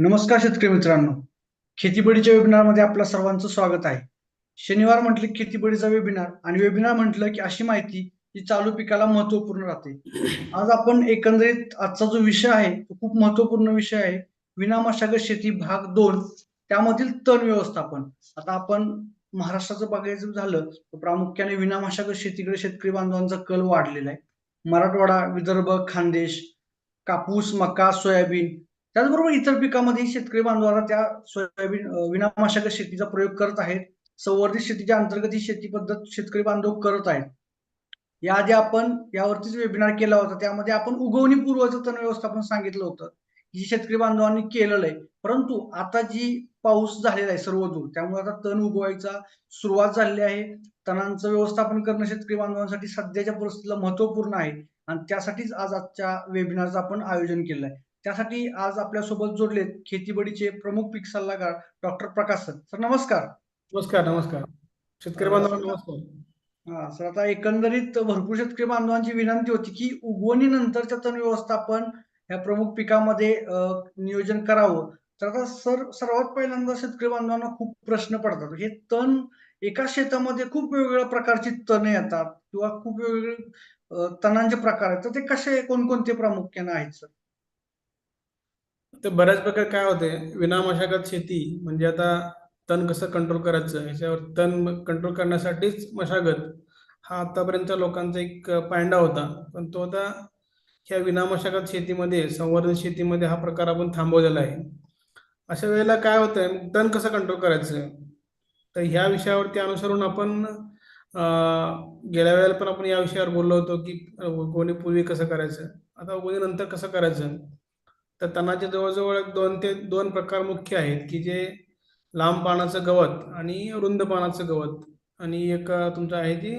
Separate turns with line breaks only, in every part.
नमस्कार शेतकरी मित्रांनो. खेतीबडीच्या वेबिनारमध्ये आपल्या सर्वांचं स्वागत आहे. शनिवार म्हटलं खेतीबडीचा वेबिनार आणि वेबिनार म्हटलं की अशी माहिती जी चालू पिकाला महत्त्वपूर्ण राहते. आज आपण एकंदरीत आजचा जो विषय आहे तो खूप महत्त्वपूर्ण विषय आहे. विनामशागत शेती भाग दोन त्यामधील तण व्यवस्थापन. आता आपण महाराष्ट्राचं बघायचं झालं तर प्रामुख्याने विनामशागत शेतीकडे शेतकरी बांधवांचा कल वाढलेला आहे. मराठवाडा विदर्भ खानदेश कापूस मका सोयाबीन त्याचबरोबर इतर पिकामध्ये शेतकरी बांधवांना त्या सोयाबीन अं, विनामशागत शेतीचा प्रयोग करत आहेत. संवर्धित शेतीच्या अंतर्गत ही शेती पद्धत शेतकरी बांधव करत आहेत. याआधी आपण यावरतीच वेबिनार केला होता. त्यामध्ये आपण उगवणी पूर्वचं तण व्यवस्थापन सांगितलं होतं. जी शेतकरी बांधवांनी केलेलं आहे. परंतु आता जी पाऊस झालेला आहे सर्वदूर त्यामुळे आता तण उगवायचा सुरुवात झालेली आहे. तणांचं व्यवस्थापन करणं शेतकरी बांधवांसाठी सध्याच्या परिस्थितीला महत्त्वपूर्ण आहे. आणि त्यासाठीच आज आजच्या वेबिनारचं आपण आयोजन केलं आहे. त्यासाठी आज आपल्यासोबत जोडलेत खेतीबडीचे प्रमुख पीक सल्लागार डॉक्टर प्रकाश सर. सर नमस्कार.
नमस्कार नमस्कार. शेतकरी बांधवांना नमस्कार.
हा सर आता एकंदरीत भरपूर शेतकरी बांधवांची विनंती होती की उगवणीनंतरच्या तण व्यवस्थापन ह्या प्रमुख पिकामध्ये नियोजन करावं. तर आता सर सर्वात पहिल्यांदा शेतकरी बांधवांना खूप प्रश्न पडतात. हे तण एका शेतामध्ये खूप वेगवेगळ्या प्रकारची तणे येतात किंवा खूप वेगवेगळे तणांचे प्रकार आहेत. तर ते कसे कोणकोणते प्रामुख्याने आहेत सर?
तर बऱ्याच प्रकारे काय होते? विनामशागत शेती म्हणजे आता तण कसं कंट्रोल करायचं? ह्याच्यावर तण कंट्रोल करण्यासाठीच मशागत हा आतापर्यंत लोकांचा एक पायंडा होता. पण तो आता ह्या विनामशागत शेतीमध्ये संवर्धन शेतीमध्ये हा प्रकार आपण थांबवलेला आहे. अशा वेळेला काय होतंय? तण कसं कंट्रोल करायचं? तर ह्या विषयावरती अनुसरून आपण गेल्या वेळेला पण आपण या विषयावर बोललो होतो की कोणी पूर्वी कसं करायचं? आता कोणी नंतर कसं करायचं? तर तणाचे जवळजवळ एक दोन ते दोन प्रकार मुख्य आहेत की जे लांब पानाचं गवत आणि रुंद पानाचं गवत आणि एक तुमचं आहे ती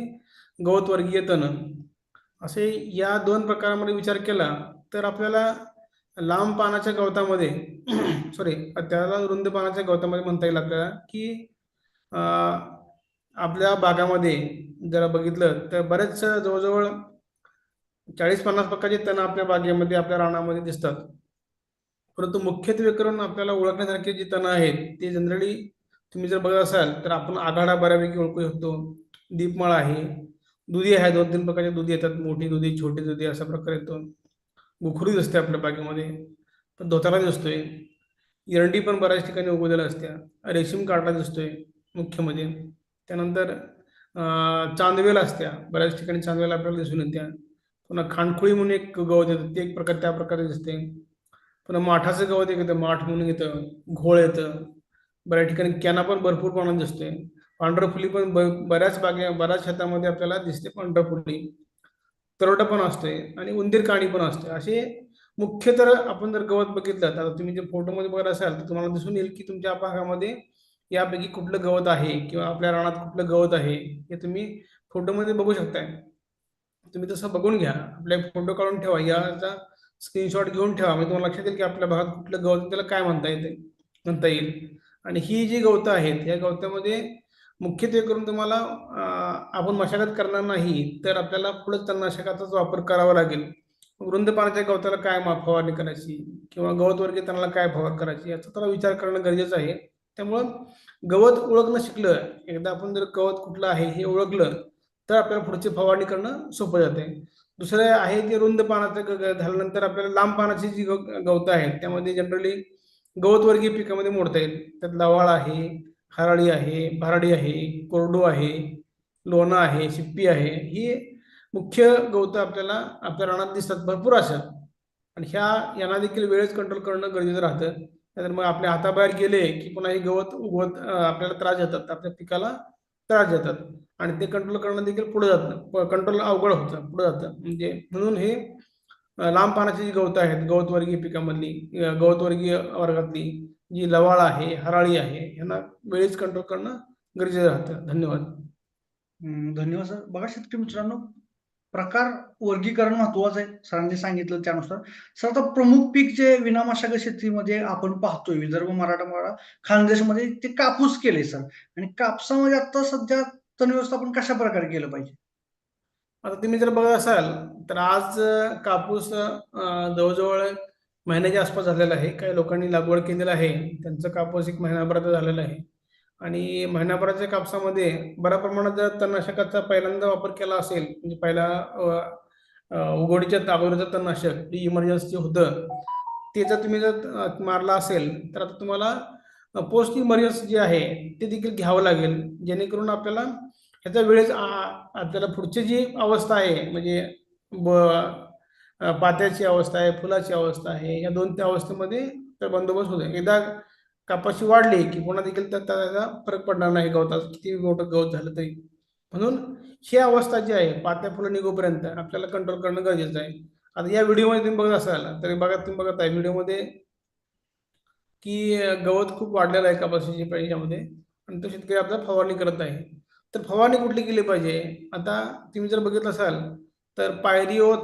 गवत वर्गीय तण. असे या दोन प्रकारामध्ये विचार केला तर आपल्याला लांब पानाच्या गवतामध्ये सॉरी त्याला रुंद पानाच्या गवतामध्ये म्हणता येईल आपल्याला की आपल्या बागामध्ये जरा बघितलं तर बरेच जवळजवळ चाळीस पन्नास प्रकारचे तण आपल्या बागेमध्ये आपल्या रानामध्ये दिसतात. परंतु मुख्यत्वे करून आपल्याला ओळखण्यासारखे जे तणं आहेत ते जनरली तुम्ही जर बघत असाल तर आपण आघाडा बऱ्यापैकी ओळखू शकतो. दीपमाळ आहे. दुधी आहे. दोन तीन प्रकारचे दुधी येतात. मोठी दुधी छोटी दुधी असा प्रकार येतो. गुखुरी दिसते आपल्या बागेमध्ये. पण धोतारा दिसतोय. एरंडी पण बऱ्याच ठिकाणी उगवलेल्या असत्या रेशीम काटा दिसतोय मुख्य म्हणजे त्यानंतर चांदवेल असत्या बऱ्याच ठिकाणी चांदवेल आपल्याला दिसून येत्या पुन्हा खांडखुळी म्हणून एक गवत येतं. ते एक प्रकार त्या प्रकारे दिसते. पुन्हा माठाचं गवत एक येतं माठ म्हणून येतं घोळ येतं. बऱ्याच ठिकाणी कॅना पण भरपूर प्रमाणात दिसते. पांढरफुली पण ब- बऱ्याच बागे बऱ्याच शेतामध्ये आपल्याला दिसते पांढरफुली. तरवटा पण असते आणि उंदीर काणी पण असते. असे मुख्य तर आपण जर गवत बघितलं तर आता तुम्ही जे फोटोमध्ये बघत असाल तर तुम्हाला दिसून येईल की तुमच्या भागामध्ये यापैकी कुठलं गवत आहे किंवा आपल्या रानात कुठलं गवत आहे हे तुम्ही फोटोमध्ये बघू शकताय. तुम्ही तसं बघून घ्या. आपले फोटो काढून ठेवा. याचा स्क्रीनशॉट घेऊन ठेवा. म्हणजे तुम्हाला लक्षात येईल की आपल्या भागात कुठलं गवत त्याला काय म्हणता येते म्हणता येईल. आणि ही जी गवतं आहेत या गवतामध्ये मुख्यत्वे करून तुम्हाला आपण मशागत करणार नाही तर आपल्याला पुढे तणनाशकाचाच वापर करावा लागेल. वृंद पाण्याच्या गवताला काय फवारणी करायची किंवा गवत वर्गीय तणाला काय फवार करायची याचा त्याला विचार करणं गरजेचं आहे. त्यामुळं गवत ओळखणं शिकलं एकदा आपण जर गवत कुठलं आहे हे ओळखलं तर आपल्याला पुढची फवारणी करणं सोपं जाते. दुसरं आहे ते रुंद पानाचं ग- झाल्यानंतर आपल्याला लांब पानाची जी गव- गवतं आहेत त्यामध्ये जनरली गवतवर्गीय पिकामध्ये मोडता येईल. त्यात लवाळ आहे हराळी आहे भराडी आहे कोरडू आहे लोणं आहे शिप्पी आहे. ही मुख्य गवतं आपल्याला आपल्या रानात दिसतात. भरपूर अशा आणि ह्या यांना देखील वेळेच कंट्रोल करणं गरजेचं राहतं. नाहीतर मग आपल्या हाताबाहेर गेले की पुन्हा हे गवत उगवत आपल्याला त्रास देतात. आपल्या पिकाला त्रास देतात. आणि ते कंट्रोल करणं देखील पुढे जातं कंट्रोल अवघड होतं पुढे जातं. म्हणजे म्हणून हे लांब पानाची जी गवतं आहेत गवतवर्गीय पिकामधली गवतवर्गीय वर्गातली जी लवाळ आहे हराळी आहे यांना वेळीच कंट्रोल करणं गरजेचं राहतं. धन्यवाद.
धन्यवाद सर. बघा शेतकरी मित्रांनो प्रकार वर्गीकरण महत्वाचं आहे. सरांनी सांगितलं त्यानुसार. सर आता प्रमुख पीक जे विनामशागत शेतीमध्ये आपण पाहतोय विदर्भ मराठवाडा खानदेशमध्ये ते कापूस केले सर. आणि कापसामध्ये आता सध्या तण व्यवस्थापन कशा प्रकारे केलं पाहिजे?
आता तुम्ही जर बघत असाल तर आज कापूस जवळजवळ महिन्याच्या आसपास झालेला आहे. काही लोकांनी लागवड केलेलं आहे. त्यांचं कापूस एक महिनाभरात झालेलं आहे. आणि महिनाभराच्या कापसामध्ये बऱ्या प्रमाणात जर तणनाशकाचा पहिल्यांदा वापर केला असेल म्हणजे पहिला उघडीच्या अगोदरचं तणनाशक जे इमर्जन्सी होतं ते जर तुम्ही जर मारला असेल तर आता तुम्हाला पोस्ट इमर्जन्सी जे आहे ते देखील घ्यावं लागेल. जेणेकरून आपल्याला ह्याचा वेळेस आपल्याला पुढची जी अवस्था आहे म्हणजे ब पात्याची अवस्था आहे फुलाची अवस्था आहे या दोन त्या अवस्थेमध्ये तर बंदोबस्त होतो. एकदा कापाशी वाढली की पुन्हा देखील त्याचा फरक पडणार नाही. गवतात किती मोठं गवत झालं तरी. म्हणून ही अवस्था जी आहे पात्या फुलं निघोपर्यंत आपल्याला कंट्रोल करणं गरजेचं आहे. आता या व्हिडिओमध्ये तुम्ही बघत असाल तरी बघा तुम्ही बघत आहे व्हिडिओमध्ये की गवत खूप वाढलेलं आहे कपाशीच्या पाहिजेमध्ये आणि तो शेतकरी आपला फवारणी करत आहे. तर फवारणी कुठली केली पाहिजे? आता तुम्ही जर बघितलं असाल तर पायरिओ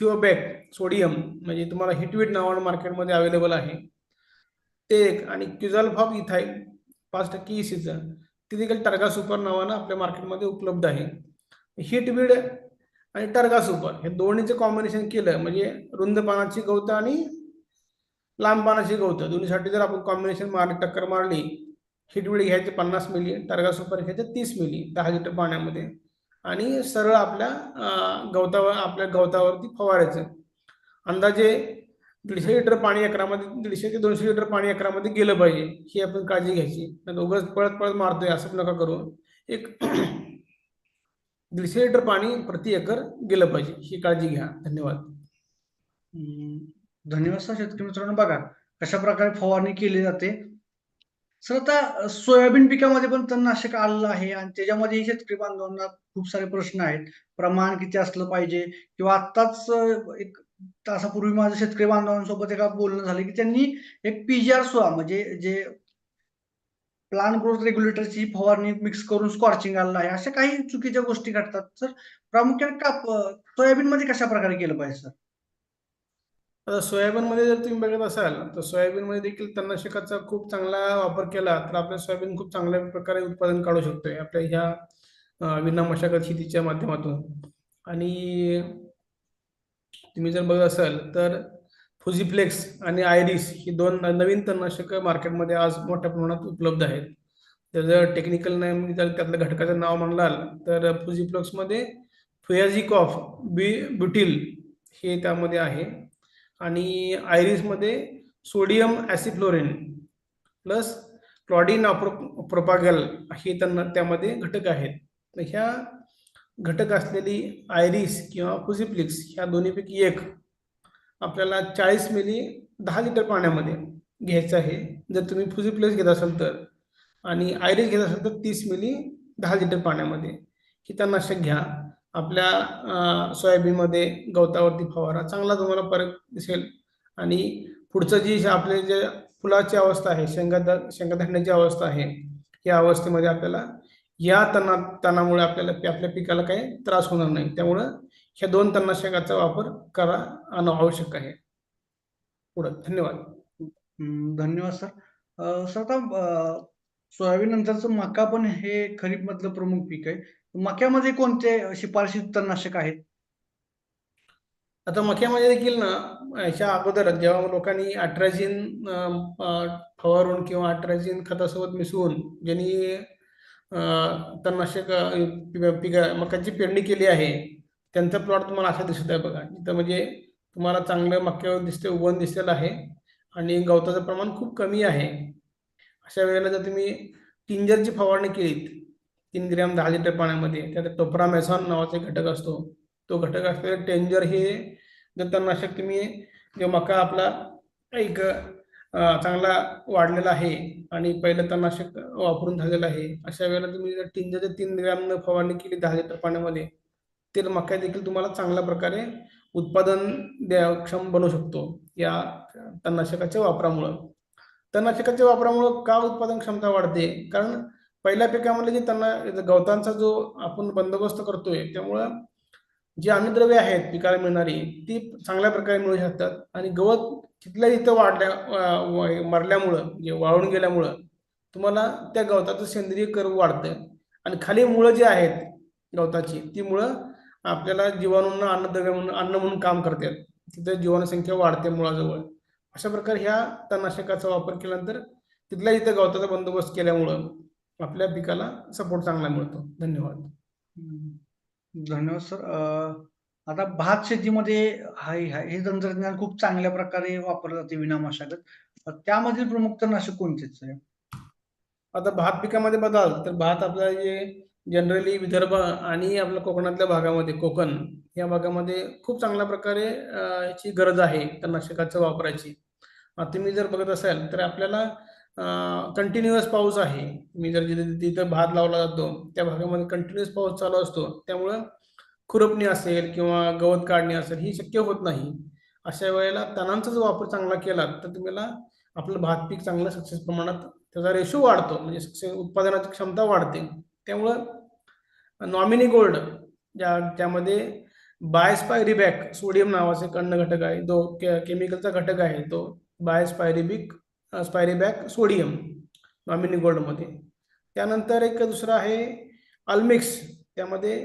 थिओबॅक सोडियम म्हणजे तुम्हाला हिटवीट नावानं मार्केटमध्ये अवेलेबल आहे. ते एक आणि क्युझाल्फॉब इथाईल पाच टक्के इसीचं ते देखील टर्गा सुपर नावानं आपल्या मार्केटमध्ये उपलब्ध आहे. हिटबीड आणि टर्गा सुपर. हे दोन्हीचं कॉम्बिनेशन केलं म्हणजे रुंद पानाची गवतं आणि लांब पानाची गवतं. दोन्हीसाठी जर आपण कॉम्बिनेशन मारली टक्कर मारली हिटबीड घ्यायचे पन्नास मिली टर्गा सुपर घ्यायचे तीस मिली दहा लिटर पाण्यामध्ये. आणि सरळ आपल्या गवतावर आपल्या गवतावरती फवारायचं. अंदाजे दीडशे लिटर पाणी एकरामध्ये दीडशे ते दोनशे लिटर पाणी एकरामध्ये गेलं पाहिजे. ही आपण काळजी घ्यायची. नाही उगाच पळत पळत मारतोय असं नका करू. एक दीडशे लिटर पाणी प्रति एकर गेलं पाहिजे. ही काळजी घ्या. धन्यवाद.
धन्यवाद सर शेतकरी मित्रांनो. बघा कशा प्रकारे फवारणी केली जाते. सर आता सोयाबीन पिकामध्ये पण तणनाशक आलेलं आहे आणि त्याच्यामध्ये शेतकरी बांधवांना खूप सारे प्रश्न आहेत. प्रमाण किती असलं पाहिजे किंवा आत्ताच एक तासापूर्वी माझं शेतकरी बांधवांसोबत एका बोलणं झालं की त्यांनी एक पीजीआर सोळा म्हणजे जे प्लांट ग्रोथ रेग्युलेटरची फवारणी मिक्स करून स्कॉर्चिंग आलेलं आहे अशा काही चुकीच्या गोष्टी घडतात तर प्रामुख्याने काप सोयाबीन मध्ये कशा प्रकारे केलं पाहिजे सर
आता सोयाबीनमध्ये जर तुम्ही बघत असाल तर सोयाबीनमध्ये देखील तणनाशकाचा खूप चांगला वापर केला तर आपल्या सोयाबीन खूप चांगल्या प्रकारे उत्पादन काढू शकतोय आपल्या ह्या विना मशागत शेतीच्या माध्यमातून. आणि तुम्ही जर बघत असाल तर फुजीफ्लेक्स आणि आयरिस ही दोन नवीन तणनाशकं मार्केटमध्ये आज मोठ्या प्रमाणात उपलब्ध आहेत. त्याचं टेक्निकल नेम जर त्यातलं घटकाचं नाव म्हणाल तर फुजीफ्लेक्समध्ये फुयाझिकॉफ बी ब्युटील हे त्यामध्ये आहे. आणि आयरिसमध्ये सोडियम ॲसिफ्लोरिन प्लस क्लॉडिन प्रोपागल हे त्यांना त्यामध्ये घटक आहेत. तर ह्या घटक असलेली आयरिस किंवा फुझिफ्लिक्स ह्या दोन्हीपैकी एक. आपल्याला चाळीस मिली दहा लिटर पाण्यामध्ये घ्यायचं आहे. जर तुम्ही फुझिफ्लिक्स घेत असाल तर आणि आयरिस घेत असाल तर तीस मिली दहा लिटर पाण्यामध्ये. ही तणनाशक घ्या. आपल्या सोयाबीनमध्ये गवतावरती फवारा. चांगला तुम्हाला फरक दिसेल. आणि पुढचं जी जे आपले जे फुलाची अवस्था आहे शेंगा ध- शेंगा अवस्था आहे या अवस्थेमध्ये आपल्याला या तना तणामुळे आपल्याला आपल्या पिकाला काही त्रास होणार नाही. त्यामुळं ह्या दोन तणनाशकाचा वापर करा आणं आवश्यक आहे. पुढं धन्यवाद.
धन्यवाद सर. सर सोयाबीन नंतरचं मका पण हे खरीप मधलं प्रमुख पीक आहे. मक्यामध्ये कोणते शिफारशी तणनाशक आहेत?
आता मक्यामध्ये देखील ना ह्याच्या अगोदर जेव्हा लोकांनी अट्राझिन अं, अं, फवारून किंवा अट्राझिन खतासोबत मिसळून ज्यांनी तणनाशक पिक पि- मक्याची पेरणी केली आहे. त्यांचा प्लॉट तुम्हाला असा दिसत आहे बघा. इथं म्हणजे तुम्हाला चांगलं मक्यावर दिसते उगवण दिसलेलं आहे. आणि गवताचं प्रमाण खूप कमी आहे. अशा वेळेला जर तुम्ही टिंजरची फवारणी केलीत तीन ग्रॅम दहा लिटर पाण्यामध्ये त्यात टोपरामेझॉन नावाचा एक घटक असतो. तो घटक असलेलं टेंजर हे जर तणनाशक तुम्ही जो मका आपला एक चांगला वाढलेला आहे आणि पहिलं तणनाशक वापरून झालेलं आहे. अशा वेळेला तुम्ही जर टिंजरच्या तीन ग्रॅम फवारणी केली दहा लिटर पाण्यामध्ये तर मका देखील तुम्हाला चांगल्या प्रकारे उत्पादन द्या क्षम बनवू शकतो या तणनाशकाच्या वापरामुळं. तणनाशकाच्या वापरामुळं का उत्पादन क्षमता वाढते? कारण पहिल्या पिकामध्ये जे त्यांना गवतांचा जो आपण बंदोबस्त करतोय त्यामुळं जी अन्नद्रव्ये आहेत पिकाला मिळणारी ती चांगल्या प्रकारे मिळू शकतात. आणि गवत तिथल्या इथं वाढल्या व- मरल्यामुळं जे वाळून गेल्यामुळं तुम्हाला त्या गवताचं सेंद्रिय कर्व वाढतं आणि खाली मुळं जी आहेत गवताची ती मुळं आपल्याला जीवाणूंना अन्नद्रव्य म्हणून अन्न म्हणून काम करतात. तिथं जीवाणूसंख्या वाढते मुळाजवळ. अशा प्रकारे ह्या तणनाशकाचा वापर केल्यानंतर तिथल्या इथं गवताचा बंदोबस्त केल्यामुळं आपल्या पिकाला सपोर्ट चांगला मिळतो. धन्यवाद.
धन्यवाद सर. आता भात शेतीमध्ये हाय हाय- हे तंत्रज्ञान खूप चांगल्या प्रकारे वापरलं जाते विना मशागत त्यामधील प्रमुख तणनाशक कोणतेच आहे?
आता भात पिकामध्ये बघाल तर भात आपला जे जनरली विदर्भ आणि आपल्या कोकणातल्या भागामध्ये कोकण या भागामध्ये खूप चांगल्या प्रकारे अं, गरज आहे तणनाशकाच्या वापराची तुम्ही जर बघत असाल तर आपल्याला कंटिन्युअस पाऊस आहे. मी जर जिथे तिथं भात लावला जातो त्या भागामध्ये कंटिन्युअस पाऊस चालू असतो. त्यामुळं खुरपणी असेल किंवा गवत काढणी असेल ही शक्य होत नाही. अशा वेळेला तणांचा जर वापर चांगला केला तर तुम्हाला आपलं भात पीक चांगलं सक्सेस प्रमाणात त्याचा रेशो वाढतो म्हणजे सक्सेस उत्पादनाची क्षमता वाढते. त्यामुळं नॉमिनी गोल्ड ज्या त्यामध्ये बायस्पायरीबॅक सोडियम नावाचे एक अन्न घटक आहे जो के केमिकलचा घटक आहे तो बायस्पायरीबिक स्पायरीबॅक सोडियम नॉमिनी गोल्डमध्ये. त्यानंतर एक दुसरं आहे अल्मिक्स त्यामध्ये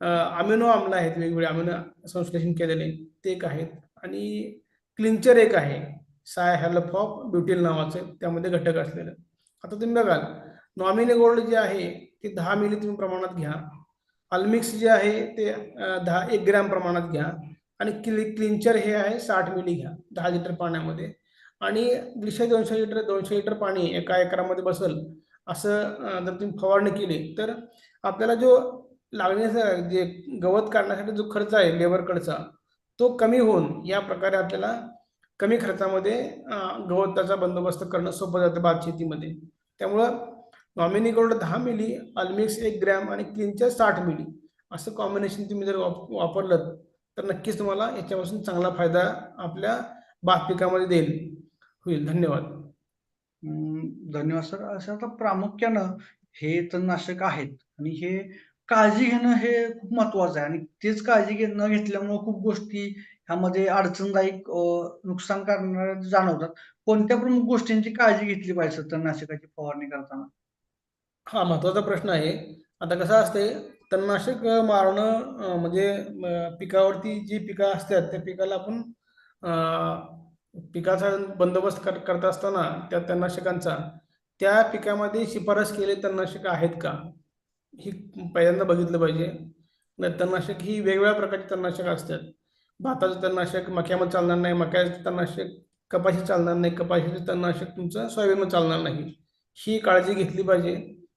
अमिनो आम्ल आहेत वेगवेगळे अमिनो संश्लेषण केलेले ते एक आहेत. आणि क्लिंचर एक आहे साय हॅलपॉप ब्युटील नावाचं त्यामध्ये घटक असलेलं. आता तुम्ही बघाल नॉमिनी गोल्ड जे आहे ते दहा मिली तुम्ही प्रमाणात घ्या. अल्मिक्स जे आहे ते दहा एक ग्रॅम प्रमाणात घ्या. आणि क्लि क्लिंचर हे आहे साठ मिली घ्या दहा लिटर पाण्यामध्ये. आणि दीडशे दोनशे लिटर दोनशे लिटर पाणी एका एकरामध्ये बसल असं जर तुम्ही फवारणी केली तर आपल्याला जो लागण्याचा जे गवत काढण्यासाठी जो खर्च आहे लेबरकडचा तो कमी होऊन या प्रकारे आपल्याला कमी खर्चामध्ये गवताचा बंदोबस्त करणं सोपं जातं भात शेतीमध्ये. त्यामुळं नॉमिनी गोल्ड दहा मिली अल्मिक्स एक ग्रॅम आणि क्लिनच्या साठ मिली असं कॉम्बिनेशन तुम्ही जर वाप वापरलं तर नक्कीच तुम्हाला याच्यापासून चांगला फायदा आपल्या भात पिकामध्ये देईल. होईल. धन्यवाद.
धन्यवाद सर. असं आता प्रामुख्यानं हे तणनाशक आहेत आणि हे काळजी घेणं हे खूप महत्वाचं आहे. आणि तेच काळजी घे न घेतल्यामुळे खूप गोष्टी ह्यामध्ये अडचणदायक अं, नुकसान करणाऱ्या जाणवतात. कोणत्या प्रमुख गोष्टींची काळजी घेतली पाहिजे तणनाशकाची फवारणी करताना?
हा महत्त्वाचा प्रश्न आहे. आता कसं असते तणनाशक मारणं अं, म्हणजे अं, पिकावरती जी पिकं असतात त्या पिकाला आपण अं, पिकाचा बंदोबस्त कर करत असताना त्या तणनाशकांचा त्या पिकामध्ये शिफारस केले तणनाशक आहेत का? ही पहिल्यांदा बघितलं पाहिजे. तणनाशक ही वेगवेगळ्या प्रकारची तणनाशक असतात. भाताचं तणनाशक मक्यामध्ये चालणार नाही मक्याचं तणनाशक कपाशी चालणार नाही कपाशीचं तणनाशक तुमचं सोयाबीनमध्ये चालणार नाही. ही काळजी घेतली पाहिजे.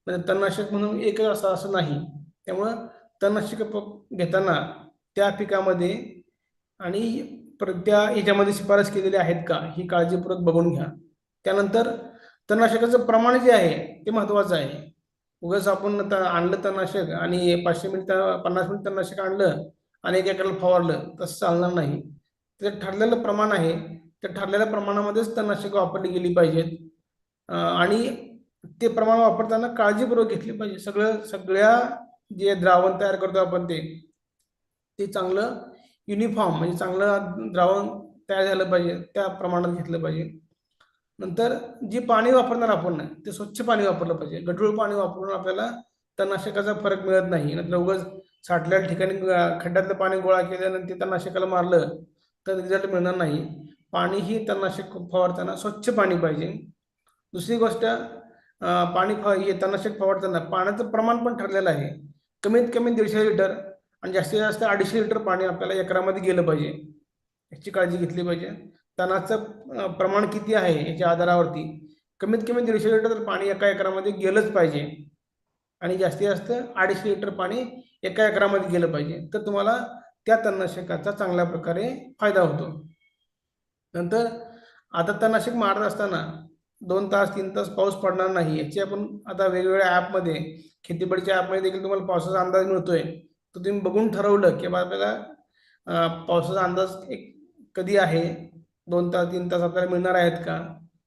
म्हणजे तणनाशक म्हणून एकच असं असं नाही. त्यामुळं तणनाशक घेताना त्या पिकामध्ये आणि त्या याच्यामध्ये शिफारस केलेली आहेत का ही काळजीपूर्वक बघून घ्या. त्यानंतर तणनाशकाचं प्रमाण जे आहे ते महत्त्वाचं आहे. उगाच आपण आणलं तणनाशक आणि पाचशे मिनिट पन्नास मिनिट तणनाशक आणलं आणि एक एकरला फवारलं तसं चालणार नाही. ते ठरलेलं प्रमाण आहे. त्या ठरलेल्या प्रमाणामध्येच तणनाशक वापरली गेली पाहिजेत. आणि ते प्रमाण वापरताना काळजीपूर्वक घेतली पाहिजे. सगळं सगळ्या जे द्रावण तयार करतो आपण ते ते चांगलं युनिफॉर्म म्हणजे चांगलं द्रावण तयार झालं पाहिजे. त्या प्रमाणात घेतलं पाहिजे. नंतर जे पाणी वापरणार आपण ते स्वच्छ पाणी वापरलं पाहिजे. गढूळ पाणी वापरून आपल्याला तणनाशकाचा फरक मिळत नाही. नंतर उगाच साठल्या ठिकाणी खड्ड्यातलं पाणी गोळा केल्यानंतर ते तणनाशकाला मारलं तर रिझल्ट मिळणार नाही. पाणी ही तणनाशक फवारताना स्वच्छ पाणी पाहिजे. दुसरी गोष्ट पाणी फ हे तणनाशक फवारताना पाण्याचं प्रमाण पण ठरलेलं आहे. कमीत कमी दीडशे लिटर आणि जास्तीत जास्त अडीचशे लिटर पाणी आपल्याला एकरामध्ये गेलं पाहिजे. याची काळजी घेतली पाहिजे. तणाचं प्रमाण किती आहे याच्या आधारावरती कमीत कमी दीडशे लिटर तर पाणी एका एकरामध्ये गेलंच पाहिजे. आणि जास्तीत जास्त अडीचशे लिटर पाणी एका एकरामध्ये गेलं पाहिजे. तर तुम्हाला त्या तणनाशकाचा चांगल्या प्रकारे फायदा होतो. नंतर आता तणनाशक मारत असताना दोन तास तीन तास पाऊस पडणार नाही. याची आपण आता वेगवेगळ्या ॲपमध्ये खेतीबाडीच्या ॲपमध्ये देखील तुम्हाला पावसाचा अंदाज मिळतोय. तर तुम्ही बघून ठरवलं की बा आपल्याला पावसाचा अंदाज एक कधी आहे? दोन तास तीन तास आपल्याला मिळणार आहेत का?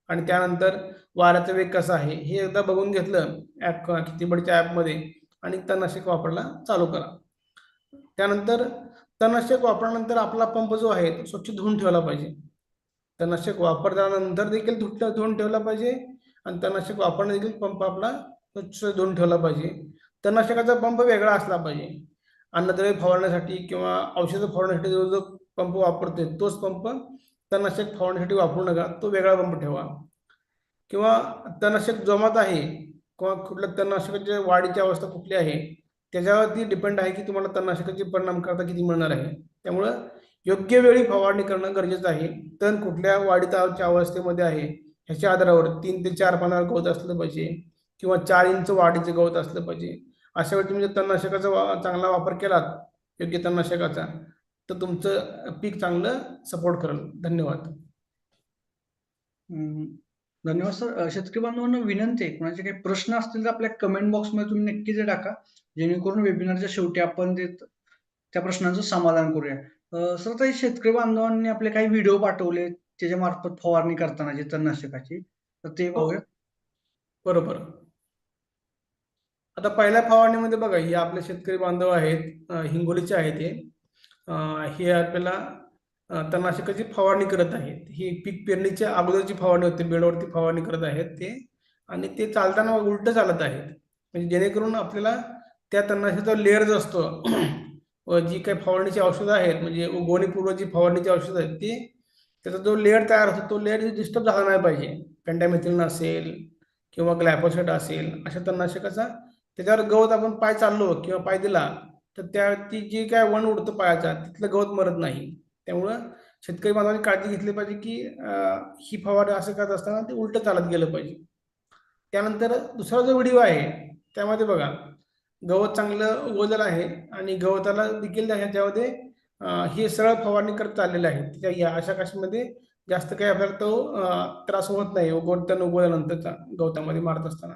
आणि त्यानंतर वाऱ्याचा वेग कसा आहे? हे एकदा बघून घेतलं ॲप कितीबडच्या ॲपमध्ये आणि तणनाशक वापरायला चालू करा. त्यानंतर तणनाशक वापरल्यानंतर आपला पंप जो आहे तो स्वच्छ धुवून ठेवला पाहिजे. तणनाशक वापरल्यानंतर देखील धुट धुवून ठेवला पाहिजे आणि तणनाशक वापरणं देखील पंप आपला स्वच्छ धुवून ठेवला पाहिजे. तणनाशकाचा पंप वेगळा असला पाहिजे. अन्नद्रव्य फवारण्यासाठी किंवा औषधं फवारण्यासाठी जो जो पंप वापरतोय तोच पंप तणनाशक फवारण्यासाठी वापरू नका. तो वेगळा पंप ठेवा. किंवा तणनाशक जोमात आहे किंवा कुठल्या तणनाशकाच्या वाढीची अवस्था कुठली आहे त्याच्यावरती डिपेंड आहे की तुम्हाला तणनाशकाची परिणामकारता किती मिळणार आहे. त्यामुळं योग्य वेळी फवारणी करणं गरजेचं आहे. तण कुठल्या वाढीच्या अवस्थेमध्ये आहे ह्याच्या आधारावर तीन ते चार पानावर गवत असलं पाहिजे किंवा चार इंच वाढीचं गवत असलं पाहिजे. अशा वेळी तुम्ही जर तणनाशकाचा वा- चांगला वापर केलात योग्य तणनाशकाचा तर तुमचं पीक चांगलं सपोर्ट करेल. धन्यवाद.
धन्यवाद सर. शेतकरी बांधवांना विनंती आहे कोणाचे काही प्रश्न असतील तर आपल्या कमेंट बॉक्समध्ये तुम्ही नक्की ते टाका. जेणेकरून वेबिनारच्या शेवटी आपण ते त्या प्रश्नांचं समाधान करूया. सर काही शेतकरी बांधवांनी आपले काही व्हिडिओ पाठवले त्याच्या मार्फत फवारणी करताना जे तणनाशकाची तर ते
हो.
पाहूया
बरोबर. आता पहिल्या फवारणीमध्ये बघा हे आपले शेतकरी बांधव आहेत हिंगोलीचे आहेत हे. हे आपल्याला तणनाशकाची फवारणी करत आहेत? ही पीक पेरणीच्या अगोदरची फवारणी होते बेडवरती फवारणी करत आहेत ते. आणि ते चालताना उलट चालत आहेत. म्हणजे जेणेकरून आपल्याला त्या तणनाशकाचा लेअर जो असतो व जी काही फवारणीची औषधं आहेत म्हणजे उगवणीपूर्व जी फवारणीची औषधं आहेत ती त्याचा जो लेअर तयार होतो तो लेअर डिस्टर्ब झाला नाही पाहिजे. पेंटामिथिलिन असेल किंवा ग्लायफोसेट असेल अशा तणनाशकाचा त्याच्यावर गवत आपण पाय चाललो किंवा पाय दिला तर त्या ती जी काय वण उडतं पायाचा तिथलं गवत मरत नाही. त्यामुळं शेतकरी बांधवांनी काळजी घेतली पाहिजे की ही फवारणी असं करत असताना ते उलटं चालत गेलं पाहिजे. त्यानंतर दुसरा जो व्हिडिओ आहे त्यामध्ये बघा गवत चांगलं उगवलेलं आहे आणि गवताला देखील ह्याच्यामध्ये हे सरळ फवारणी करत चाललेलं आहे त्याच्या या अशा काशीमध्ये जास्त काही आपल्याला तो त्रास होत नाही उगवताना उगवल्यानंतरचा गवतामध्ये मारत असताना.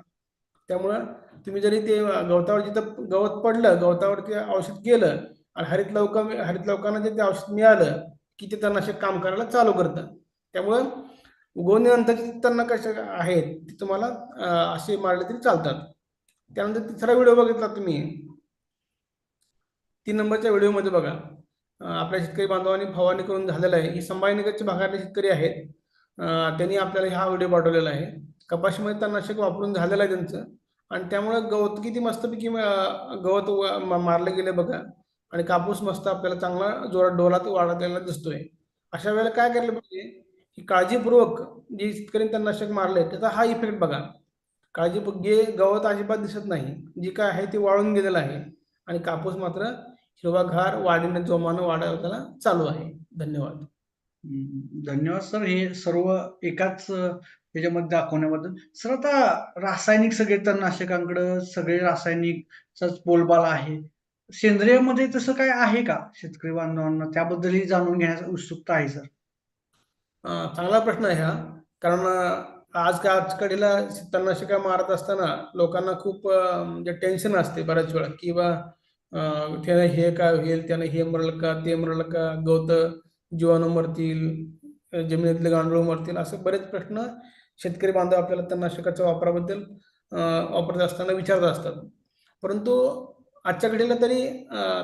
त्यामुळं तुम्ही जरी ते गवतावर जिथं गवत पडलं गवतावर ते औषध गेलं आणि हरित लवका हरित लवकांना जे ते औषध मिळालं की ते तणनाशक काम करायला चालू करतं त्यामुळं उगवण्यानंतरचे तणनाशक आहेत ते तुम्हाला असे मारले तरी चालतात. त्यानंतर तिसरा व्हिडिओ बघितला तुम्ही. तीन नंबरच्या व्हिडिओमध्ये बघा. आपल्या शेतकरी बांधवांनी फवारणी करून झालेलं आहे. ही संभाजीनगरचे भागातले शेतकरी आहेत. त्यांनी आपल्याला हा व्हिडिओ पाठवलेला आहे. कपाशीमध्ये तणनाशक वापरून झालेलं आहे त्यांचं. आणि त्यामुळं गवत किती मस्तपैकी गवत मारलं गेलं बघा. आणि कापूस मस्त आपल्याला चांगला जोरात डोलात वाढलेला दिसतोय. अशा वेळेला काय करायला पाहिजे? की काळजीपूर्वक जे शेतकरी तणनाशक मारलंय त्याचा हा इफेक्ट बघा. काळजीपूर्वक जे गवत अजिबात दिसत नाही जे काय आहे ते वाळून गेलेलं आहे. आणि कापूस मात्र हिरवागार वाढीने जोमानं वाढायला त्याला चालू आहे. धन्यवाद.
धन्यवाद सर. हे सर्व एकाच याच्यामध्ये दाखवण्याबद्दल. सर आता रासायनिक सगळे तणनाशकांकडे सगळे रासायनिकचाच बोलबाला आहे. सेंद्रियमध्ये तसं काय आहे का शेतकरी बांधवांना? त्याबद्दलही जाणून घेण्याची उत्सुकता आहे सर.
चांगला प्रश्न आहे हा. कारण आज आजकडीला आज मारत असताना लोकांना खूप म्हणजे टेन्शन असते बऱ्याच वेळा. किंवा त्याने त्यानं हे काय होईल त्यानं हे मरल का ते मरल का गवत जीवाणू मरतील जमिनीतले गांडूळ मरतील असे बरेच प्रश्न शेतकरी बांधव आपल्याला तणनाशकाच्या वापराबद्दल वापरत असताना विचारत असतात. परंतु आजच्या घडीला तरी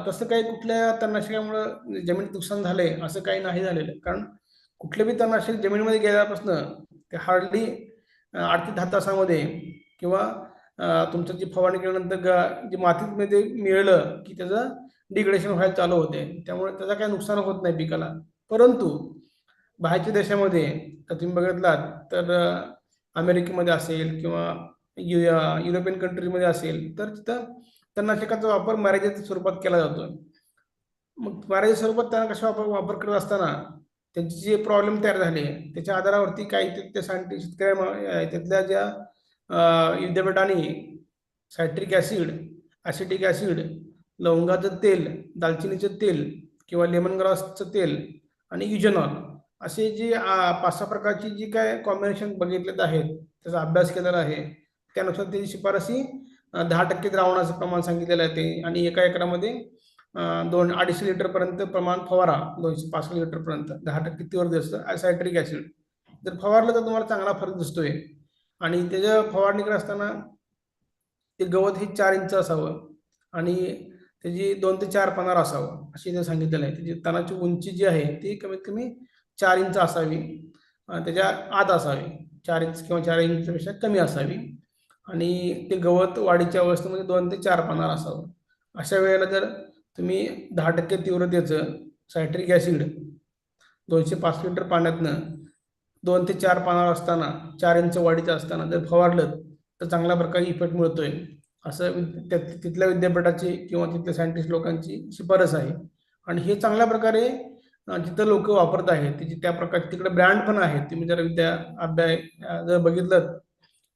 तसं काही कुठल्या तणनाशकामुळं जमिनीत नुकसान झालंय असं काही नाही झालेलं. कारण कुठले बी तणनाशक जमिनीमध्ये गेल्यापासून ते हार्डली आठ ते दहा तासामध्ये किंवा तुमचं जी फवारणी केल्यानंतर ग- जे मातीमध्ये मिळलं की त्याचं डिग्रेडेशन व्हायला चालू होते. त्यामुळे त्याचं काही नुकसान होत नाही पिकाला. परंतु बाहेरच्या देशामध्ये तर तुम्ही बघितलात तर अमेरिकेमध्ये असेल किंवा यु युरोपियन कंट्रीमध्ये असेल तर तिथं तणनाशकाचा वापर मर्यादित स्वरूपात केला जातो मग मर्यादित स्वरूपात त्यांना कशा वापर वापर करत असताना त्यांचे जे प्रॉब्लेम तयार झाले त्याच्या आधारावरती काही ते- त्या सायंटिस्ट शेतकऱ्या त्यातल्या ज्या अं, विद्यापीठाने सायट्रिक ॲसिड ॲसिटिक ॲसिड लवंगाचं तेल दालचिनीचं तेल किंवा लेमन ग्रासचं तेल आणि युजनॉल असे जे पाच सहा प्रकारची जी काय कॉम्बिनेशन बघितलेत आहेत त्याचा अभ्यास केलेला आहे त्यानुसार त्याची शिफारसी दहा टक्के द्रावणाचं प्रमाण सांगितलेलं आहे ते. आणि एका एकरामध्ये दोन अडीचशे लिटरपर्यंत प्रमाण फवारा दोनशे पाच लिटरपर्यंत दहा टक्के तीव्र दिसतं सायट्रिक ॲसिड. जर फवारलं तर तुम्हाला चांगला फरक दिसतोय. आणि त्याच्या फवारणी करत असताना ते गवत हे चार इंच असावं. आणि त्याची दोन ते चार पानार असावं अशी ते सांगितलेलं आहे. त्याची तणाची उंची जी आहे ती कमीत कमी चार इंच असावी त्याच्या आत असावी चार इंच किंवा चार इंचपेक्षा कमी असावी. आणि ते गवत वाढीच्या अवस्थेमध्ये म्हणजे दोन ते चार पानार असावं. अशा वेळेला जर तुम्ही दहा टक्के तीव्रतेचं सायट्रिक ॲसिड दोनशे पाच लिटर पाण्यातनं दोन ते चार पानावर असताना चार इंच वाढीचं असताना जर फवारलं तर चांगल्या प्रकारे इफेक्ट मिळतोय. असं वि- तिथल्या विद्यापीठाची किंवा तिथल्या सायंटिस्ट लोकांची शिफारस आहे. आणि हे चांगल्या प्रकारे जिथं लोक वापरत आहेत तिची त्या प्रकारचे तिकडे ब्रँड पण आहेत. तुम्ही जर विद्या अभ्याय जर बघितलं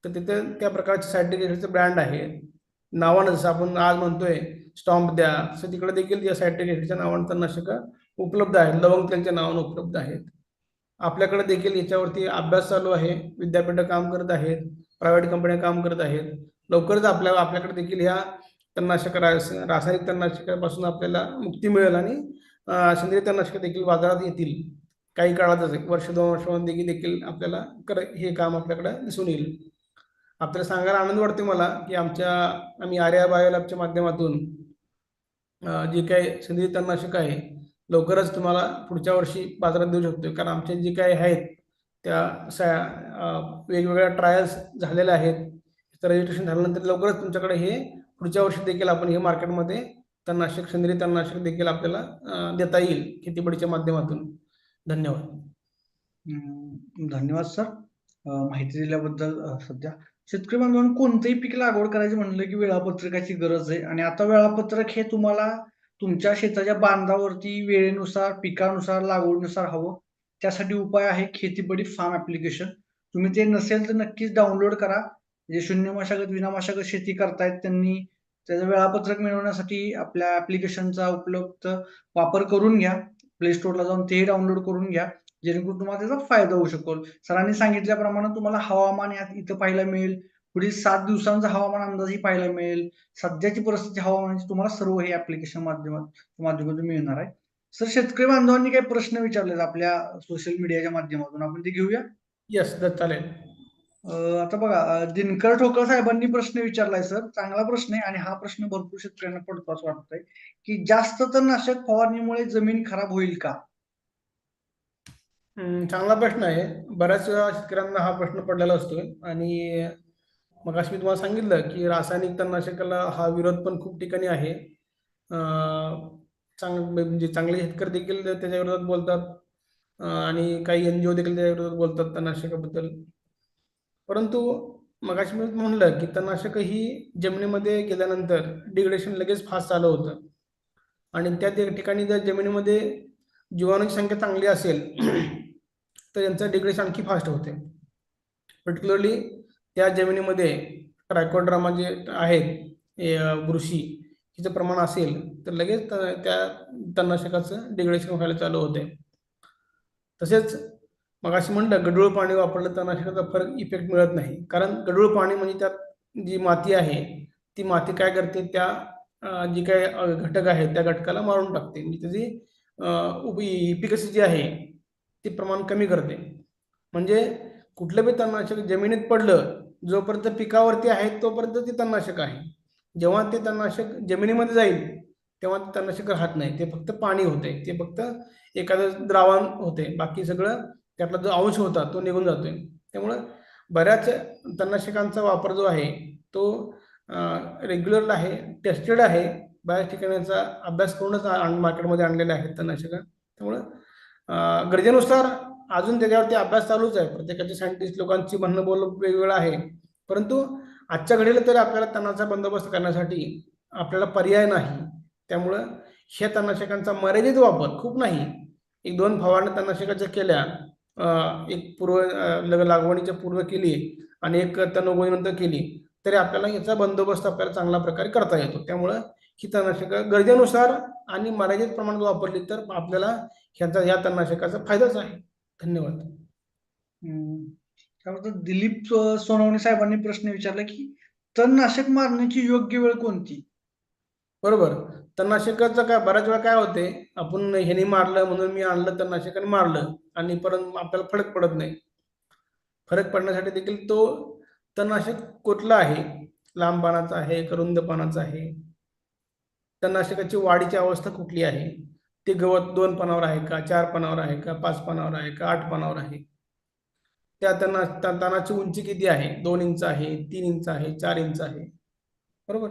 तर तिथे त्या प्रकारचे सायंटिस्ट ब्रँड आहे. नावानं जसं आपण आज म्हणतोय स्टॉम्प द्या तसं तिकडे देखील या सायंटिस्टच्या नावानं तणनाशक उपलब्ध आहेत. लवंग त्यांच्या नावानं उपलब्ध आहेत. आपल्याकडे देखील याच्यावरती अभ्यास चालू आहे. विद्यापीठ काम करत आहेत. प्रायव्हेट कंपन्या काम करत आहेत. लवकरच आपल्या आपल्याकडे देखील ह्या तणनाशक रास- रासायनिक तणनाशकापासून आपल्याला मुक्ती मिळेल आणि सेंद्रिय तणनाशक देखील बाजारात येतील. काही काळातच एक वर्ष दोन वर्षामध्ये देखील आपल्याला कर हे काम आपल्याकडे दिसून येईल. आपल्याला सांगायला आनंद वाटतो मला की आमच्या आम्ही आर्या बायोलॅबच्या माध्यमातून जे काही सेंद्रिय तणनाशक आहे लवकरच तुम्हाला पुढच्या वर्षी बाजारात देऊ शकतो कारण आमचे जे काही आहेत त्या वेगवेगळ्या ट्रायल्स झालेल्या आहेत. त्याचं रजिस्ट्रेशन झाल्यानंतर लवकरच तुमच्याकडे हे पुढच्या वर्षी देखील आपण हे मार्केटमध्ये तणनाशक सेंद्रिय तणनाशक देखील आपल्याला देता येईल खेतीबडीच्या माध्यमातून. धन्यवाद.
धन्यवाद सर. माहिती दिल्याबद्दल सध्या शेतकरी बांधवांनी कोणतंही पीक लागवड करायची म्हणलं की वेळापत्रकाची गरज आहे आणि आता वेळापत्रक हे तुम्हाला तुमच्या शेताच्या बांधावरती वेळेनुसार पिकानुसार लागवडीनुसार हवं. त्यासाठी उपाय आहे खेतीबडी फार्म ऍप्लिकेशन तुम्ही ते नसेल तर नक्कीच डाउनलोड करा. जे शून्य मशागत विना मशागत शेती करतायत त्यांनी त्याचं वेळापत्रक मिळवण्यासाठी आपल्या ऍप्लिकेशनचा उपलब्ध वापर करून घ्या. प्ले स्टोअरला जाऊन तेही डाउनलोड करून घ्या. जेणेकरून तुम्हाला त्याचा फायदा होऊ शकेल. सरांनी सांगितल्याप्रमाणे तुम्हाला हवामान यात इथं पाहायला मिळेल. पुढील सात दिवसांचा हवामान अंदाजही पाहायला मिळेल. सध्याची परिस्थिती हवामानाची तुम्हाला सर्व हे ऍप्लिकेशन माध्यमात माध्यमातून मिळणार आहे. सर शेतकरी बांधवांनी काही प्रश्न विचारलेत आपल्या सोशल मीडियाच्या माध्यमातून? आपण ते घेऊया?
येस चालेल
आता बघा दिनकर ठोकर साहेबांनी प्रश्न विचारलाय सर. चांगला प्रश्न आहे आणि हा प्रश्न भरपूर शेतकऱ्यांना पडतो असं वाटतंय की जास्त तणनाशक फवारणीमुळे जमीन खराब होईल का?
चांगला प्रश्न आहे. बऱ्याच शेतकऱ्यांना हा प्रश्न पडलेला असतोय. आणि मग मी तुम्हाला सांगितलं की रासायनिक तणनाशकाला हा विरोध पण खूप ठिकाणी आहे. चांग म्हणजे चांगले शेतकरी देखील त्याच्या विरोधात बोलतात. आणि काही एनजीओ देखील त्याच्या विरोधात बोलतात तणनाशकाबद्दल. परंतु मगाशी मी म्हणलं की तणनाशक ही जमिनीमध्ये गेल्यानंतर डिग्रेडेशन लगेच फास्ट चालू होतं. आणि त्या ठिकाणी जर जमिनीमध्ये जीवाणूची संख्या चांगली असेल तर यांचं डिग्रेडेशन आणखी फास्ट होते. पर्टिक्युलरली त्या जमिनीमध्ये ट्रायकोड्रामा जे आहेत बुरशी हिचं प्रमाण असेल तर लगेच त- त्या तणनाशकाचं डिग्रेडेशन व्हायला चालू होते. तसेच मग असं म्हणलं गडूळ पाणी वापरलं तणनाशकाचा फरक इफेक्ट मिळत नाही. कारण गडूळ पाणी म्हणजे त्यात जी माती आहे ती माती काय करते? त्या जी काय घटक आहेत त्या घटकाला मारून टाकते. म्हणजे त्याची इफिकसी जी आहे ती प्रमाण कमी करते. म्हणजे कुठलं बी तणनाशक जमिनीत पडलं जोपर्यंत पिकावरती आहे तोपर्यंत ते तणनाशक आहे. जेव्हा ते तणनाशक जमिनीमध्ये जाईल तेव्हा ते तणनाशक राहत नाही. ते फक्त पाणी होते. ते फक्त एखादं द्रावण होते. बाकी सगळं त्यातला जो अंश होता तो निघून जातोय. त्यामुळं बऱ्याच तणनाशकांचा वापर जो आहे तो रेग्युलर आहे टेस्टेड आहे. बऱ्याच ठिकाणांचा अभ्यास करूनच आण- मार्केटमध्ये आणलेले आहेत तणनाशकं. त्यामुळं गरजेनुसार अजून त्याच्यावरती अभ्यास चालूच आहे. प्रत्येकाचे सायंटिस्ट लोकांची म्हणणं बोल वेगवेगळं आहे. परंतु आजच्या घडीला तरी आपल्याला तणाचा बंदोबस्त करण्यासाठी आपल्याला पर्याय नाही. त्यामुळं ह्या तणनाशकांचा मर्यादित वापर खूप नाही. एक दोन फवारण्या तणनाशकाच्या केल्या एक पूर्व अं, लग- लागवडीच्या पूर्व केली आणि एक तण उगवणीनंतर केली तरी आपल्याला याचा बंदोबस्त आपल्याला चांगल्या प्रकारे करता येतो. त्यामुळं ही तणनाशकं गरजेनुसार आणि मर्यादित प्रमाणात वापरली तर आपल्याला ह्याचा या तणनाशकाचा फायदाच आहे. धन्यवाद.
त्यानंतर दिलीप सोनवणे साहेबांनी प्रश्न विचारला की तणनाशक मारण्याची योग्य वेळ कोणती?
बरोबर. तणनाशकाचं काय बऱ्याच वेळा काय होते आपण ह्याने मारलं म्हणून मी आणलं तणनाशकाने मारलं. आणि परत आपल्याला फरक पडत नाही. फरक पडण्यासाठी देखील तो तणनाशक कुठला आहे? लांब पानाचा आहे करुंद पानाचा आहे? तणनाशकाची वाढीची अवस्था कुठली आहे? ते गवत दोन पानावर आहे का? चार पानावर आहे का? पाच पानावर आहे का? आठ पानावर आहे? त्या तणा त्या तणाची उंची किती आहे? दोन इंच आहे तीन इंच आहे चार इंच आहे. बरोबर?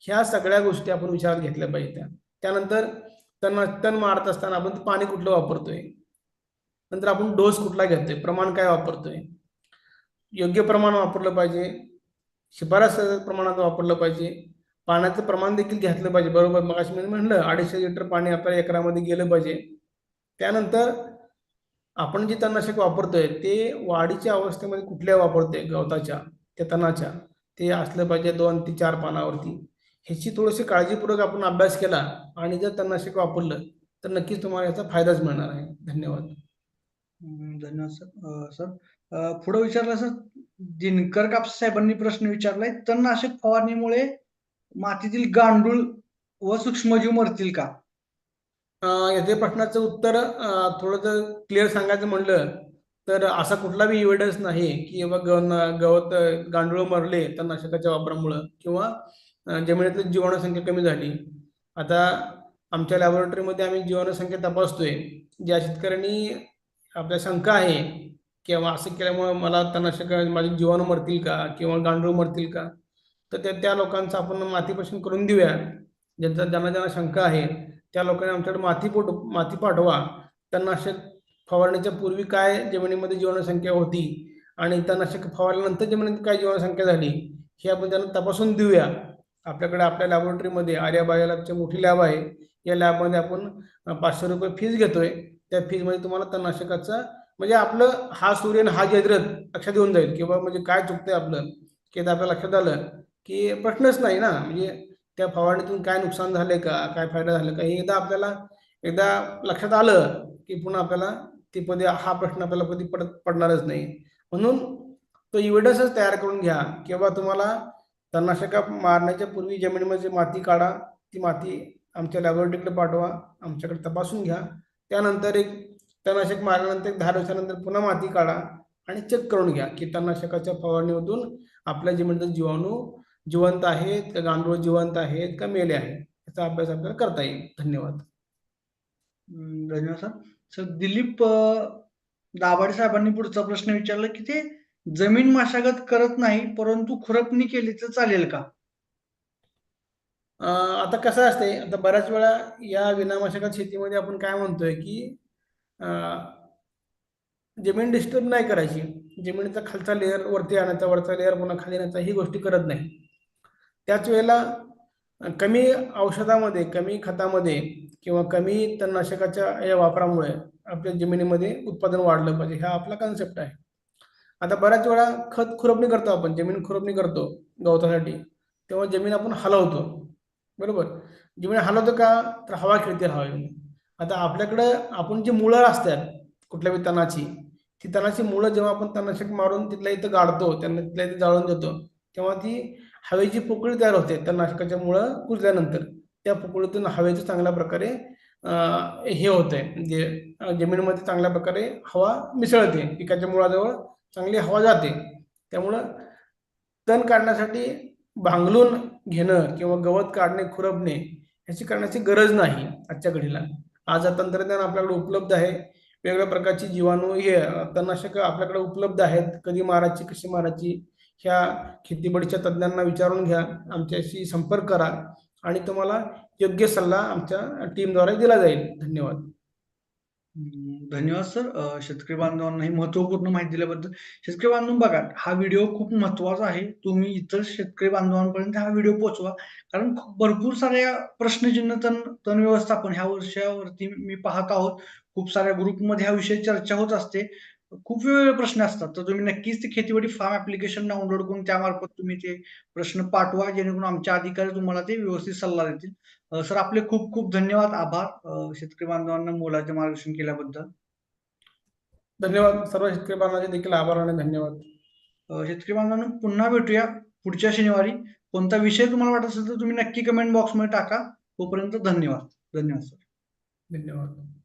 ह्या सगळ्या गोष्टी आपण विचारात घेतल्या पाहिजे त्यानंतर तण तण मारत असताना आपण पाणी कुठलं वापरतोय? नंतर आपण डोस कुठला घेतोय? प्रमाण काय वापरतोय? योग्य प्रमाण वापरलं पाहिजे. शिफारस प्रमाणात वापरलं पाहिजे. पाण्याचं प्रमाण देखील घेतलं पाहिजे. बरोबर मग मी म्हणलं अडीचशे लिटर पाणी आपल्या एकरामध्ये गेलं पाहिजे. त्यानंतर आपण जे तणनाशक वापरतोय ते वाढीच्या अवस्थेमध्ये कुठल्या वापरतोय? गवताच्या त्या तणाच्या. ते असलं पाहिजे दोन ते चार पानावरती. ह्याची थोडीशी काळजीपूर्वक आपण अभ्यास केला आणि जर तणनाशक वापरलं तर नक्कीच तुम्हाला याचा फायदाच मिळणार आहे. धन्यवाद.
धन्यवाद सर. सर पुढे विचारलं सर दिनकर कापसे साहेबांनी प्रश्न विचारलाय तणनाशक फवारणीमुळे मातीतील गांडूळ व सूक्ष्मजीव मरतील का?
अं, याच्या प्रश्नाचं उत्तर अं, थोडं जर क्लिअर सांगायचं म्हणलं तर असा कुठलाही एव्हिडन्स नाही की बाबा गव गवत गांडूळ मरले तणनाशकाच्या वापरामुळं किंवा अं, जमिनीतली जीवाणूसंख्या कमी झाली. आता आमच्या लॅबोरेटरीमध्ये आम्ही जीवाणूसंख्या तपासतोय. ज्या शेतकऱ्यांनी आपल्या शंका आहे किंवा असं केल्यामुळे मला तणनाशक माझे जीवाणू मरतील का किंवा गांडूळ मरतील का? तर त्या त्या लोकांचं आपण मातीपासून करून देऊया ज्यांचा ज्यांना ज्यांना शंका आहे त्या लोकांनी आमच्याकडे माती पोट माती पाठवा. तणनाशक फवारणीच्या पूर्वी काय जमिनीमध्ये जीवाणूसंख्या होती आणि तणनाशक फवारल्यानंतर जमिनीत काय जीवनसंख्या झाली हे आपण त्यांना तपासून देऊया. आपल्याकडे आपल्या लॅबोरेटरीमध्ये आर्या बायो लॅबची मोठी लॅब आहे. या लॅबमध्ये आपण पाचशे रुपये फीज घेतोय. त्या फीजमध्ये तुम्हाला तणनाशकाचा म्हणजे आपलं हा सूर्य आणि हा जयद्रथ लक्षात येऊन जाईल. किंवा म्हणजे काय चुकतंय आपलं की ते आपल्या लक्षात आलं की प्रश्नच नाही ना. म्हणजे त्या फवारणीतून काय नुकसान झालंय का काय फायदा झाला का हे एकदा आपल्याला एकदा लक्षात आलं की पुन्हा आपल्याला ती पदे हा प्रश्न आपल्याला कधी पडत पडणारच नाही. म्हणून तो इव्हिडन्सच तयार करून घ्या. किंवा तुम्हाला तणनाशका मारण्याच्या पूर्वी जमिनीमध्ये माती काढा. ती माती आमच्या लॅबोरेटरीकडे पाठवा. आमच्याकडे तपासून घ्या. त्यानंतर एक तणनाशक मारल्यानंतर एक दहा दिवसानंतर पुन्हा माती काढा आणि चेक करून घ्या की तणनाशकाच्या फवारणीमधून आपल्या जे म्हणतात जीवाणू जिवंत आहेत का गांडूळ जिवंत आहेत का मेले आहेत याचा अभ्यास आपल्याला करता येईल. धन्यवाद.
धन्यवाद सर. सर दिलीप दाभाडे साहेबांनी पुढचा प्रश्न विचारला की ते जमीन मशागत करत नाही परंतु खुरपणी केली तर चालेल का?
आता कसं असते आता बऱ्याच वेळा या विनामशागत शेतीमध्ये आपण काय म्हणतोय की जमीन डिस्टर्ब नाही करायची. जमिनीचा खालचा लेअर वरती आणायचा वरचा लेअर पुन्हा खाली आणायचा ही गोष्टी करत नाही. त्याच वेळेला कमी औषधामध्ये कमी खतामध्ये किंवा कमी तणनाशकाच्या या वापरामुळे आपल्या जमिनीमध्ये उत्पादन वाढलं पाहिजे हा आपला कन्सेप्ट आहे. आता बऱ्याच वेळा खत खुरपणी करतो आपण जमीन खुरपणी करतो गवतासाठी. तेव्हा जमीन आपण हलवतो. बरोबर? जमीन हलवतो का तर हवा खेळते हवेने आता आपल्याकडं आपण जी मुळं असतात कुठल्या तणाची ती तणाची मुळं जेव्हा आपण तणनाशक मारून तिथल्या इथं गाडतो त्यांना तिथल्या इथं जाळून देतो तेव्हा ती हवेची पोकळी तयार होते. तणनाशकाच्या मुळं कुजल्यानंतर. त्या पोकळीतून हवेचं चांगल्या प्रकारे हे होतंय. म्हणजे जमिनीमध्ये चांगल्या प्रकारे हवा मिसळते. पिकाच्या मुळाजवळ चांगली हवा जाते. त्यामुळं तण काढण्यासाठी भांगलून घेणं किंवा गवत काढणे खुरपणे ह्याची करण्याची गरज नाही आजच्या घडीला. आज तंत्रज्ञान आपल्याकडे उपलब्ध आहे. वेगवेगळ्या प्रकारची जीवाणू हे तणनाशक तणनाशकं आपल्याकडे उपलब्ध आहेत. कधी मारायची कशी मारायची ह्या खेतीबडीच्या तज्ज्ञांना विचारून घ्या. आमच्याशी संपर्क करा आणि तुम्हाला योग्य सल्ला आमच्या टीमद्वारे दिला जाईल. धन्यवाद.
धन्यवाद सर. शेतकरी बांधवांना ही महत्त्वपूर्ण माहिती दिल्याबद्दल. शेतकरी बांधव बघा हा व्हिडिओ खूप महत्त्वाचा आहे. तुम्ही इतर शेतकरी बांधवांपर्यंत हा व्हिडिओ पोहोचवा. कारण खूप भरपूर साऱ्या प्रश्नचिन्ह तण तण व्यवस्थापन ह्या वर्षावरती मी पाहत आहोत. खूप साऱ्या ग्रुपमध्ये हा विषय चर्चा होत असते. खूप वेगवेगळे प्रश्न असतात. तर तुम्ही नक्कीच ते खेतीवाडी फार्म ऍप्लिकेशन डाउनलोड करून त्यामार्फत तुम्ही ते प्रश्न पाठवा जेणेकरून आमच्या अधिकारी तुम्हाला ते व्यवस्थित सल्ला देतील. सर आपले खूप खूप धन्यवाद आभार शेतकरी बांधवांना मोलाचे मार्गदर्शन केल्याबद्दल.
धन्यवाद सर्व शेतकरी बांधवांचे देखील आभार आणि धन्यवाद.
शेतकरी बांधवांनो पुन्हा भेटूया पुढच्या शनिवारी. कोणता विषय तुम्हाला वाटत असेल तर तुम्ही नक्की कमेंट बॉक्समध्ये टाका. तोपर्यंत धन्यवाद. धन्यवाद सर.
धन्यवाद.